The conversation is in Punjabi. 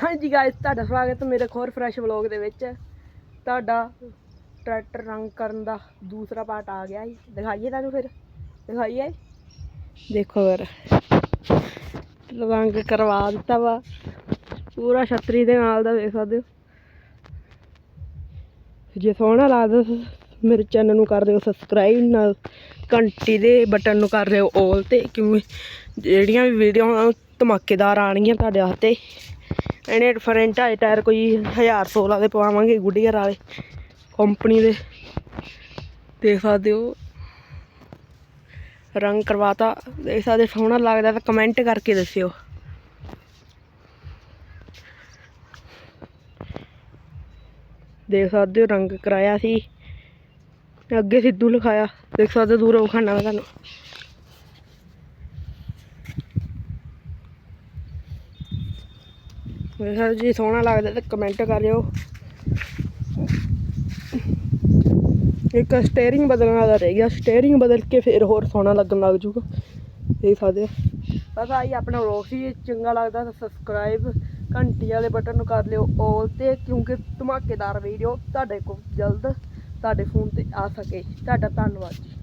ਹਾਂਜੀ ਗਾਇਸ ਤੁਹਾਡਾ ਸਵਾਗਤ ਮੇਰੇ ਖੋਰ ਫਰੈਸ਼ ਵਲੌਗ ਦੇ ਵਿੱਚ। ਤੁਹਾਡਾ ਟਰੈਕਟਰ ਰੰਗ ਕਰਨ ਦਾ ਦੂਸਰਾ ਪਾਰਟ ਆ ਗਿਆ ਜੀ। ਦਿਖਾਈਏ ਤੁਹਾਨੂੰ ਫਿਰ। ਦਿਖਾਈਏ। ਦੇਖੋ ਫਿਰ। ਰੰਗ ਕਰਵਾ ਦਿੱਤਾ ਵਾ। ਪੂਰਾ ਛਤਰੀ ਦੇ ਨਾਲ ਦਾ ਵੇਖ ਸਕਦੇ ਹੋ। ਜੇ ਸੋਹਣਾ ਲੱਗਦਾ ਮੇਰੇ ਚੈਨਲ ਨੂੰ ਕਰ ਦਿਓ ਸਬਸਕ੍ਰਾਈਬ ਨਾਲ। ਘੰਟੀ ਦੇ ਬਟਨ ਨੂੰ ਕਰ ਦਿਓ ਆਲ ਤੇ। ਕਿਉਂਕਿ ਜਿਹੜੀਆਂ ਵੀ ਵੀਡੀਓ ਧਮਾਕੇਦਾਰ ਆਣਗੀਆਂ ਤੁਹਾਡੇ ਵਾਸਤੇ। ਇਹਨੇ ਡਿਫਰੈਂਟ ਆਏ ਟਾਇਰ ਕੋਈ 1016 ਦੇ ਪਵਾਵਾਂਗੇ ਗੁੱਡੀਅਰ ਵਾਲੇ ਕੰਪਨੀ ਦੇ। ਦੇਖ ਸਕਦੇ ਹੋ। ਰੰਗ ਕਰਵਾਤਾ। ਦੇਖ ਸਕਦੇ ਸੋਹਣਾ ਲੱਗਦਾ ਤਾਂ ਕਮੈਂਟ ਕਰਕੇ ਦੱਸਿਓ। ਦੇਖ ਸਕਦੇ ਹੋ, ਰੰਗ ਕਰਾਇਆ ਸੀ। ਅੱਗੇ ਸਿੱਧੂ ਲਿਖਾਇਆ। ਦੇਖ ਸਕਦੇ ਹੋ, ਦੂਰੋਂ ਵਿਖਾਣਾ ਮੈਂ ਤੁਹਾਨੂੰ। ਮੇਰੇ ਖਿਆਲ ਜੀ ਸੋਹਣਾ ਲੱਗਦਾ ਤਾਂ ਕਮੈਂਟ ਕਰਿਓ। ਇੱਕ ਸਟੀਅਰਿੰਗ ਬਦਲਣ ਵਾਲਾ ਰਹਿ ਗਿਆ। ਸਟੀਅਰਿੰਗ ਬਦਲ ਕੇ ਫਿਰ ਹੋਰ ਸੋਹਣਾ ਲੱਗਣ ਲੱਗ ਜੂਗਾ। ਦੇਖ ਸਕਦੇ ਹੋ ਬਸ ਆਈ ਆਪਣਾ ਵਲੌਗ ਸੀ ਚੰਗਾ ਲੱਗਦਾ ਤਾਂ ਸਬਸਕ੍ਰਾਈਬ ਘੰਟੀ ਵਾਲੇ ਬਟਨ ਨੂੰ ਕਰ ਲਿਓ ਆਲ ਤੇ, ਕਿਉਂਕਿ ਧਮਾਕੇਦਾਰ ਵੀਡੀਓ ਤੁਹਾਡੇ ਕੋਲ ਜਲਦ ਤੁਹਾਡੇ ਫੋਨ ਤੇ ਆ ਸਕੇ। ਤੁਹਾਡਾ ਧੰਨਵਾਦ ਜੀ।